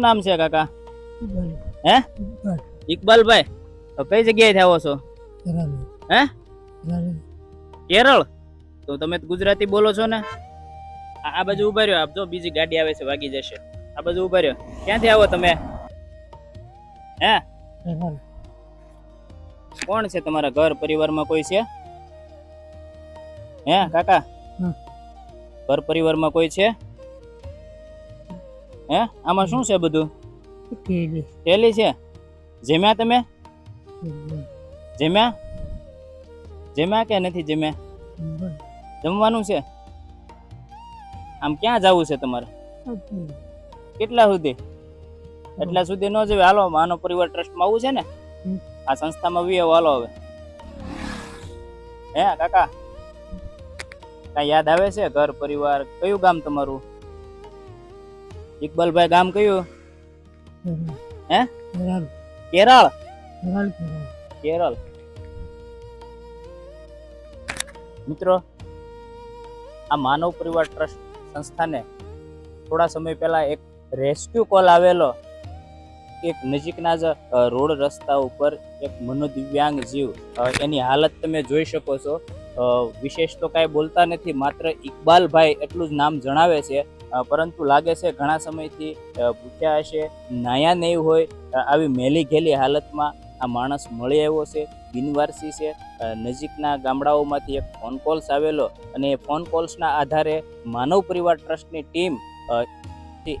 નામ છે કાકા? હે? ઇકબાલભાઈ તો કઈ જગ્યાએથી આવો છો? હે? કેરળ? તો તમે ગુજરાતી બોલો છો ને? આ આ બાજુ ઊભા રહ્યો. આપ જો બીજી ગાડી આવે છે વાગી જશે. આ બાજુ ઊભા રહ્યો. ક્યાંથી આવો તમે? હે? કોણ છે તમારા ઘર પરિવારમાં કોઈ છે? હે કાકા? ઘર પરિવારમાં કોઈ છે? હે? આમાં શું છે બધું? થેલી છે? જમ્યા તમે? જમ્યા. જમ્યા? કે નથી જમ્યા? જમવાનું છે? આમ ક્યાં જવું છે તમારે? કેટલા સુધી? એટલા સુધી ન જવે હાલો માનો પરિવાર ટ્રસ્ટમાં આવવું છે ને? આ સંસ્થામાં વી હાલો હવે. હે કાકા? કાંઈ યાદ આવે છે? ઘર પરિવાર કયું ગામ તમારું? ઇકબાલભાઈ ગામ કયું? કેરળ. કેરળ? મિત્રો આ માનવ પરિવાર ટ્રસ્ટ સંસ્થાને થોડા સમય પહેલા એક રેસ્ક્યુ કોલ આવેલો. એક નજીકના જ રોડ રસ્તા ઉપર એક મનોદિવ્યાંગ જીવ. એની હાલત તમે જોઈ શકો છો. વિશેષ તો કાંઈ બોલતા નથી માત્ર ઇકબાલભાઈ એટલું જ નામ જણાવે છે. પરંતુ લાગે છે ઘણા સમયથી ભૂખ્યા હશે, નાયા નહીં હોય આવી મેલી ઘેલી હાલતમાં આ માણસ મળી આવ્યો છે, બિનવારસી છે નજીકના ગામડાઓમાંથી એક ફોન કોલ્સ આવેલો અને એ ફોન કોલ્સના આધારે માનવ પરિવાર ટ્રસ્ટની ટીમ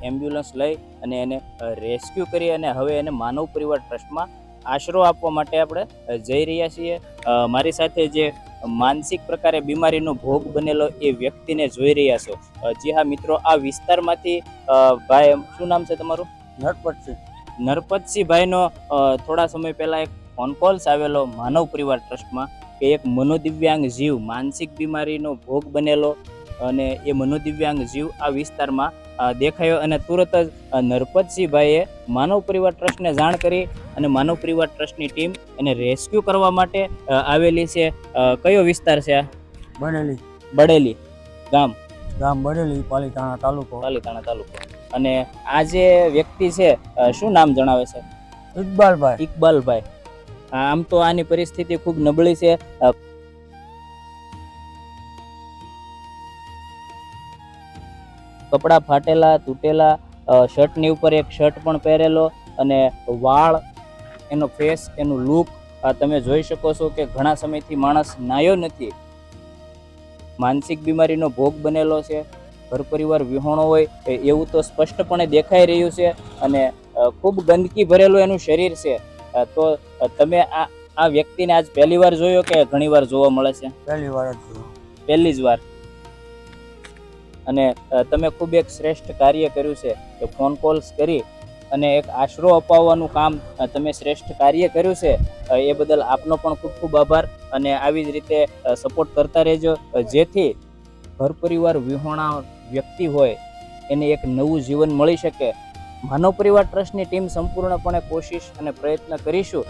એમ્બ્યુલન્સ લઈ અને એને રેસ્ક્યુ કરી અને હવે એને માનવ પરિવાર ટ્રસ્ટમાં આશરો આપવા માટે આપણે જઈ રહ્યા છીએ. મારી સાથે જે માનસિક પ્રકારે બીમારીનો ભોગ બનેલો એ વ્યક્તિને જોઈ રહ્યા છો. જી હા મિત્રો આ વિસ્તારમાંથી ભાઈ શું નામ છે તમારું? નરપતસિંહભાઈનો અ, થોડા સમય પહેલાં એક ફોન કોલ્સ આવેલો માનવ પરિવાર ટ્રસ્ટમાં કે એક મનોદિવ્યાંગ જીવ માનસિક બીમારીનો ભોગ બનેલો અને એ મનોદિવ્યાંગ જીવ આ વિસ્તારમાં દેખાયો અને તુરત જ નરપતસિંહભાઈએ માનવ પરિવાર ટ્રસ્ટને જાણ કરી અને માનવ પરિવાર ટ્રસ્ટની ટીમ એને રેસ્ક્યુ કરવા માટે આવેલી છે. કયો વિસ્તાર છે બડેલી બડેલી ગામ? ગામ બડેલી પાલીતાણા તાલુકો. પાલીતાણા તાલુકો. અને આ જે વ્યક્તિ છે શું નામ જણાવે છે? ઇકબાલભાઈ. ઇકબાલભાઈ. આમ તો આની પરિસ્થિતિ ખૂબ નબળી છે. કપડાં ફાટેલા તૂટેલા શર્ટની ઉપર એક શર્ટ પણ પહેરેલો અને વાળ એનો ફેસ એનું લુક તમે જોઈ શકો છો કે ઘણા સમયથી માણસ નાયો નથી. માનસિક બીમારીનો ભોગ બનેલો છે. ઘર પરિવાર વિહોણો હોય એવું તો સ્પષ્ટપણે દેખાઈ રહ્યું છે અને ખૂબ ગંદકી ભરેલું એનું શરીર છે. તો તમે આ આ વ્યક્તિને આજ પહેલી વાર જોયો કે ઘણી વાર જોવા મળે છે? પહેલી વાર પહેલી જ વાર. અને તમે ખૂબ એક શ્રેષ્ઠ કાર્ય કર્યું છે કે ફોન કોલ્સ કરી અને એક આશરો અપાવવાનું કામ તમે શ્રેષ્ઠ કાર્ય કર્યું છે એ બદલ આપનો પણ ખૂબ ખૂબ આભાર અને આવી જ રીતે સપોર્ટ કરતા રહેજો. જેથી ઘર પરિવાર વિહોણા વ્યક્તિ હોય, એને એક નવું જીવન મળી શકે. માનવ પરિવાર ટ્રસ્ટની ટીમ સંપૂર્ણપણે કોશિશ અને પ્રયત્ન કરીશું.